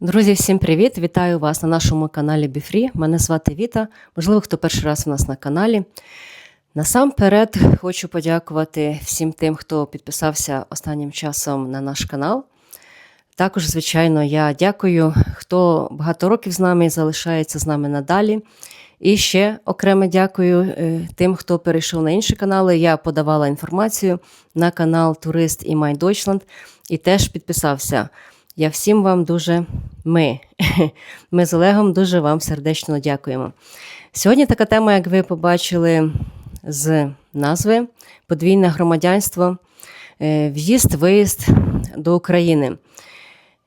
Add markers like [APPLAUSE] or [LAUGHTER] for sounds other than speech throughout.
Друзі, всім привіт! Вітаю вас на нашому каналі Біфрі. Мене звати Віта. Можливо, хто перший раз у нас на каналі. Насамперед хочу подякувати всім тим, хто підписався останнім часом на наш канал. Також, звичайно, я дякую, хто багато років з нами і залишається з нами надалі. І ще окремо дякую е, тим, хто перейшов на інші канали. Я подавала інформацію на канал Турист і Май Deutschland і теж підписався. Я всім вам дуже ми. [LAUGHS] Ми з Олегом дуже вам сердечно дякуємо. Сьогодні така тема, як ви побачили з назви подвійне громадянство, е, в'їзд, виїзд до України.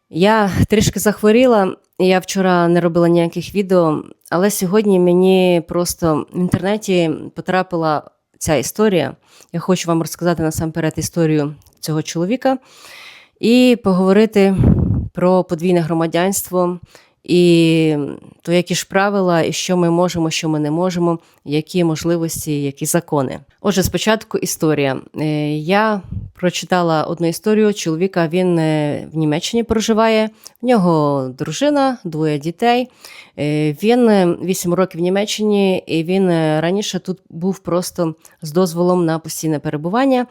Я трішки захворіла, я вчора не робила ніяких відео, але сьогодні мені просто в інтернеті потрапила ця історія. Я хочу вам розказати насамперед історію цього чоловіка і поговорити про подвійне громадянство і то, які ж правила, і що ми можемо, що ми не можемо, які можливості, які закони. Отже, спочатку історія. Е, Я прочитала одну історію чоловіка. Він е, в Німеччині проживає. В нього дружина, двоє дітей. Е, Він 8 років в Німеччині, і він раніше тут був просто з дозволом на постійне перебування.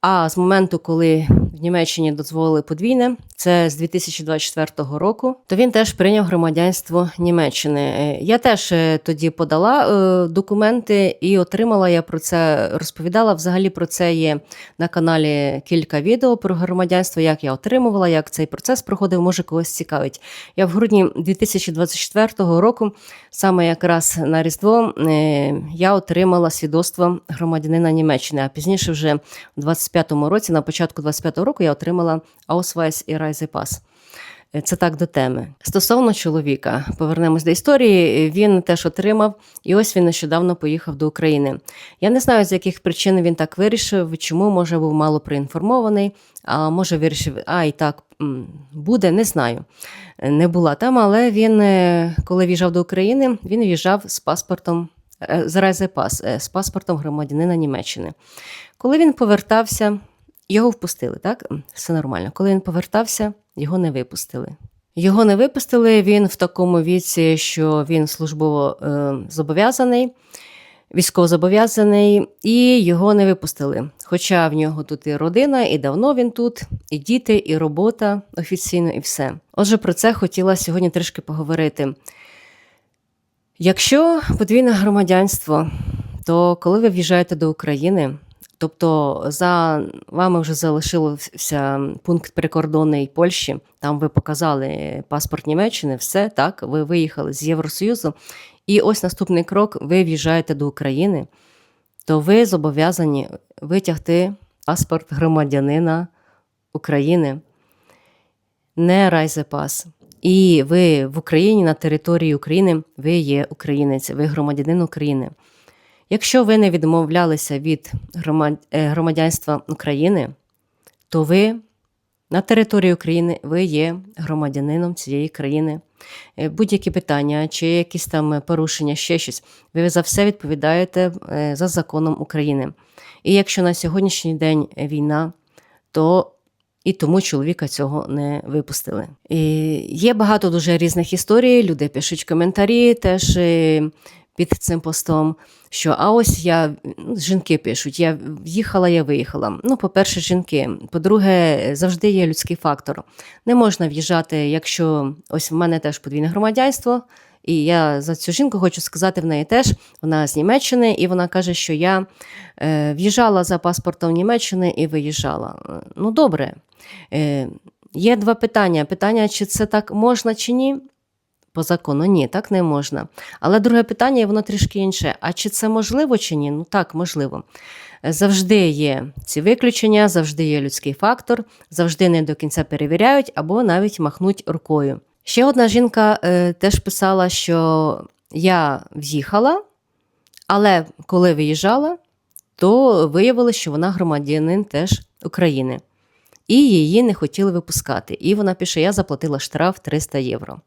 А з моменту, коли в Німеччині дозволили подвійне, це з 2024 року, то він теж прийняв громадянство Німеччини. Е, Я теж е, тоді подала е, документи і отримала. Я про це розповідала. Взагалі про це є на каналі кілька відео про громадянство, як я отримувала, як цей процес проходив. Може когось цікавить. Я в грудні 2024 року, саме якраз на Різдво, я отримала свідоцтво громадянина Німеччини. А пізніше, вже у 25-му році, на початку 25-го року, я отримала Ausweis і Reisepass. Це так до теми. Стосовно чоловіка, повернемось до історії. Він теж отримав, і ось він нещодавно поїхав до України. Я не знаю, з яких причин він так вирішив, чому може був мало проінформований, а може вирішив, а і так буде, не знаю. Не була там, але він, е, коли в'їжджав до України, він в'їжджав з паспортом. е, З Райзепас, з паспортом громадянина Німеччини. Коли він повертався, його впустили, так? Все нормально. Коли він повертався, його не випустили. Його не випустили. Він в такому віці, що він службово е, зобов'язаний, військовозобов'язаний, і його не випустили. Хоча в нього тут і родина, і давно він тут, і діти, і робота офіційно, і все. Отже, про це хотіла сьогодні трішки поговорити. Якщо подвійне громадянство, то коли ви в'їжджаєте до України, тобто за вами вже залишився пункт прикордонний Польщі, там ви показали паспорт Німеччини, все так, ви виїхали з Євросоюзу, і ось наступний крок: ви в'їжджаєте до України, то ви зобов'язані витягти паспорт громадянина України, не райзепас. І ви в Україні на території України ви є українець, ви громадянин України. Якщо ви не відмовлялися від е, громадянства України, то ви на території України ви є громадянином цієї країни. Е, Будь-які питання чи якісь там порушення, ще щось, ви за все відповідаєте е, за законом України. І якщо на сьогоднішній день війна, то і тому чоловіка цього не випустили. І є багато дуже різних історій. Люди пишуть коментарі теж під цим постом. Що а ось я ну, жінки пишуть: я в'їхала, я виїхала. Ну, по-перше, жінки. По-друге, завжди є людський фактор. Не можна в'їжджати, якщо ось в мене теж подвійне громадянство. І я за цю жінку хочу сказати в неї теж. Вона з Німеччини, і вона каже, що я е, в'їжджала за паспортом Німеччини і виїжджала. Ну, добре. Е, є два питання: питання, чи це так можна, чи ні. По закону ні, так не можна. Але друге питання, воно трішки інше. А чи це можливо чи ні? Ну так, можливо. Завжди є ці виключення, завжди є людський фактор, завжди не до кінця перевіряють або навіть махнуть рукою. Ще одна жінка е, теж писала, що я в'їхала, але коли виїжджала, то виявилося, що вона громадянин теж України. І її не хотіли випускати. І вона пише: я заплатила штраф 300 євро.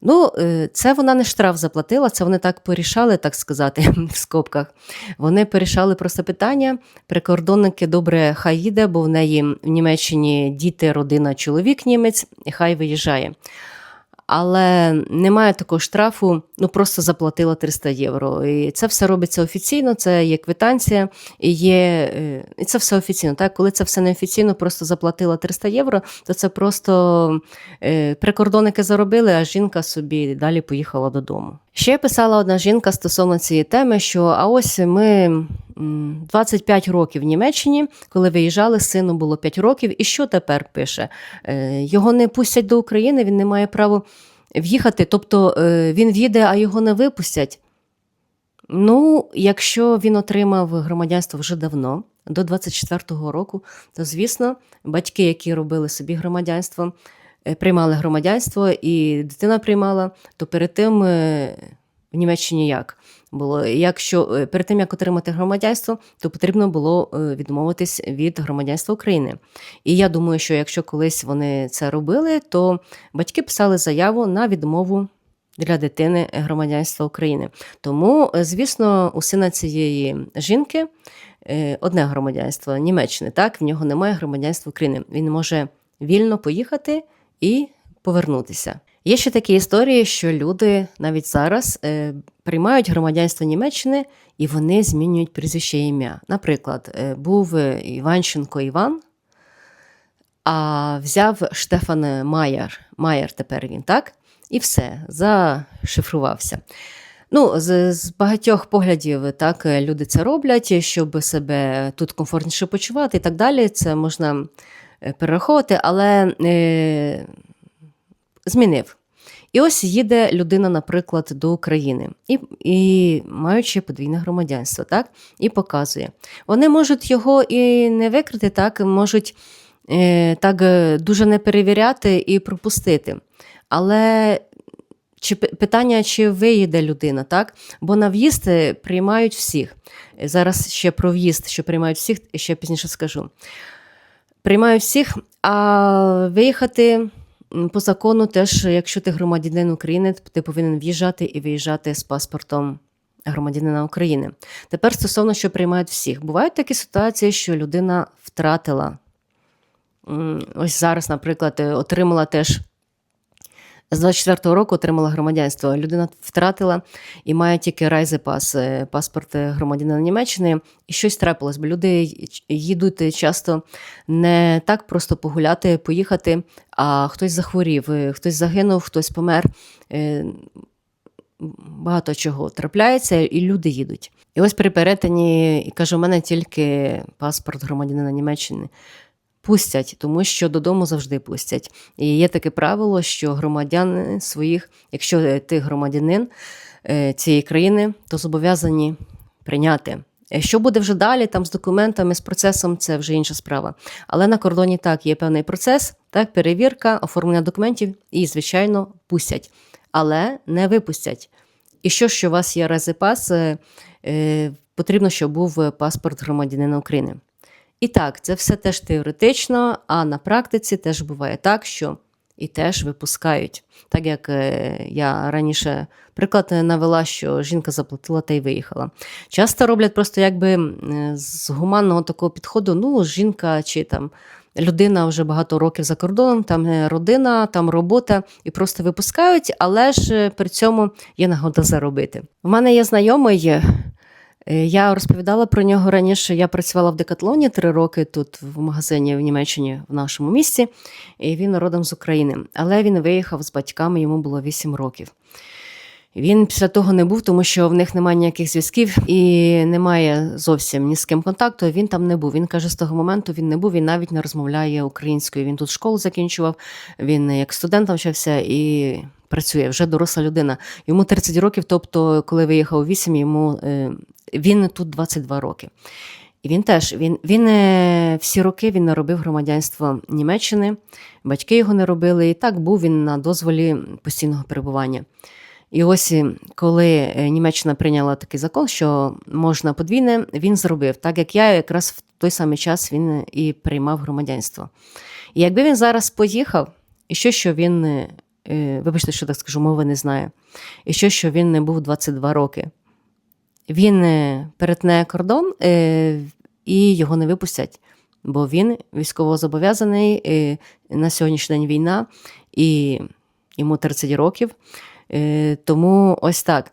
Ну, е, це вона не штраф заплатила, це вони так порішали, так сказати, [LAUGHS] в скобках. Вони порішали просто питання. Прикордонники добре хай їде, бо в неї в Німеччині діти, родина, чоловік німець, і хай виїжджає. Але немає такого штрафу, ну просто заплатила 300 євро. І це все робиться офіційно, це є квитанція, і є е, і це все офіційно. Так, коли це все неофіційно, просто заплатила 300 євро, то це просто е, прикордонники заробили, а жінка собі далі поїхала додому. Ще писала одна жінка стосовно цієї теми, що а ось ми 25 років в Німеччині, коли виїжджали, сину було 5 років. І що тепер пише? Е, Його не пустять до України, він не має права в'їхати. Тобто е, він в'їде, а його не випустять. Ну, якщо він отримав громадянство вже давно, до 24-го року, то звісно, батьки, які робили собі громадянство, е, приймали громадянство, і дитина приймала, то перед тим в Німеччині як було? Якщо е, перед тим як отримати громадянство, то потрібно було е, відмовитись від громадянства України. І я думаю, що якщо колись вони це робили, то батьки писали заяву на відмову для дитини громадянства України. Тому, е, звісно, у сина цієї жінки одне громадянство Німеччини. Так, в нього немає громадянства України. Він може вільно поїхати і повернутися. Є ще такі історії, що люди навіть зараз е, приймають громадянство Німеччини і вони змінюють прізвище ім'я. Наприклад, е, був е, Іванченко Іван, а взяв Штефан Майер. Майер тепер він, так? І все, зашифрувався. Ну, з, з багатьох поглядів так е, люди це роблять, щоб себе тут комфортніше почувати і так далі. Це можна е, перераховувати, але е, змінив. І ось їде людина, наприклад, до України, і, і маючи подвійне громадянство, так, і показує. Вони можуть його і не викрити, так, можуть е, так е, дуже не перевіряти і пропустити. Але чи питання, чи виїде людина, так? Бо на в'їзд е, приймають всіх. Е, Зараз ще про в'їзд, що приймають всіх, ще пізніше скажу. Приймають всіх, а виїхати по закону теж, якщо ти громадянин України, ти повинен в'їжджати і виїжджати з паспортом громадянина України. Тепер стосовно, що приймають всіх. Бувають такі ситуації, що людина втратила. Ось зараз, наприклад, отримала теж з 24-го року отримала громадянство. Людина втратила і має тільки райзепас, е, паспорт громадянина Німеччини, і щось трапилось, бо люди їдуть часто не так просто погуляти, поїхати, а хтось захворів, е, хтось загинув, хтось помер. Е, Багато чого трапляється, і люди їдуть. І ось при перетині, і каже, у мене тільки паспорт громадянина Німеччини. Пустять, тому що додому завжди пустять. І є таке правило, що громадяни своїх, якщо е, ти громадянин е, цієї країни, то зобов'язані прийняти. Е, Що буде вже далі, там з документами, з процесом, це вже інша справа. Але на кордоні так є певний процес, так, перевірка, оформлення документів і, звичайно, пустять, але не випустять. І що, що у вас є резепас, е, потрібно, щоб був паспорт громадянина України. І так, це все теж теоретично, а на практиці теж буває так, що і теж випускають. Так як е, я раніше приклад навела, що жінка заплатила та й виїхала. Часто роблять просто якби з гуманного такого підходу, ну, жінка чи там людина вже багато років за кордоном, там е, родина, там робота, і просто випускають, але ж е, при цьому є нагода заробити. У мене є знайомий. Е, Я розповідала про нього раніше. Я працювала в Декатлоні три роки тут в магазині в Німеччині в нашому місті, і він родом з України. Але він виїхав з батьками, йому було 8 років. Він після того не був, тому що в них немає ніяких зв'язків і немає зовсім ні з ким контакту. Він там не був. Він каже, з того моменту він не був, він навіть не розмовляє українською. Він тут школу закінчував, він як студент навчався і працює вже доросла людина. Йому 30 років, тобто, коли виїхав у 8, йому е, він тут 22 роки. І він теж він, він е, всі роки він не робив громадянство Німеччини, батьки його не робили. І так був він на дозволі постійного перебування. І ось е, коли Німеччина прийняла такий закон, що можна подвійне, він зробив, так як я якраз в той самий час він і приймав громадянство. І якби він зараз поїхав, і що, що він, вибачте, що так скажу, мови не знає, і що, що він не був 22 роки, він е, перетне кордон е, і його не випустять, бо він військовозобов'язаний, е, на сьогоднішній день війна, і йому 30 років. Е, Тому ось так.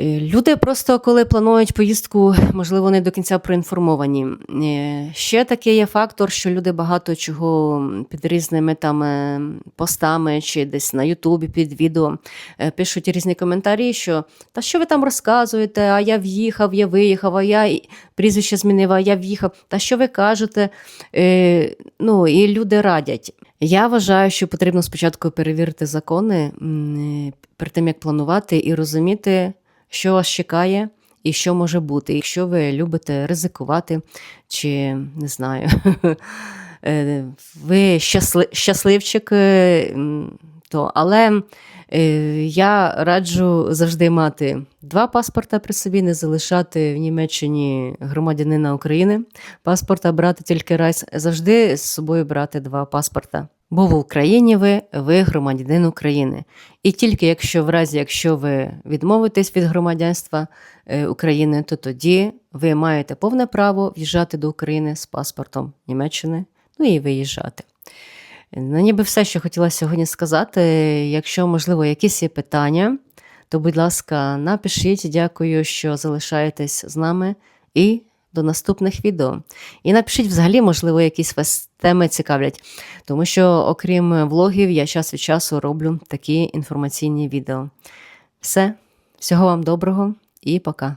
Е, Люди просто, коли планують поїздку, можливо, не до кінця проінформовані. Е, Ще такий є фактор, що люди багато чого під різними там е, постами чи десь на Ютубі під відео пишуть різні коментарі, що та що ви там розказуєте, а я в'їхав, я виїхав, а я прізвище змінив, а я в'їхав. Та що ви кажете? Ну, і люди радять. Я вважаю, що потрібно спочатку перевірити закони перед тим, як планувати, і розуміти, що вас чекає і що може бути. Якщо ви любите ризикувати, чи не знаю, [LAUGHS] е, ви щасли, щасливчик, е, то але е, я раджу завжди мати два паспорта при собі, не залишати в Німеччині громадянина України. Паспорта брати тільки раз, завжди з собою брати два паспорта. Бо в Україні ви, ви громадянин України. І тільки якщо в разі, якщо ви відмовитесь від громадянства е, України, то тоді ви маєте повне право в'їжджати до України з паспортом Німеччини, ну і виїжджати. Ну, ніби все, що хотіла сьогодні сказати. Якщо, можливо, якісь є питання, то, будь ласка, напишіть. Дякую, що залишаєтесь з нами. І до наступних відео. І напишіть взагалі, можливо, якісь вас теми цікавлять, тому що, окрім влогів, я час від часу роблю такі інформаційні відео. Все, всього вам доброго і пока.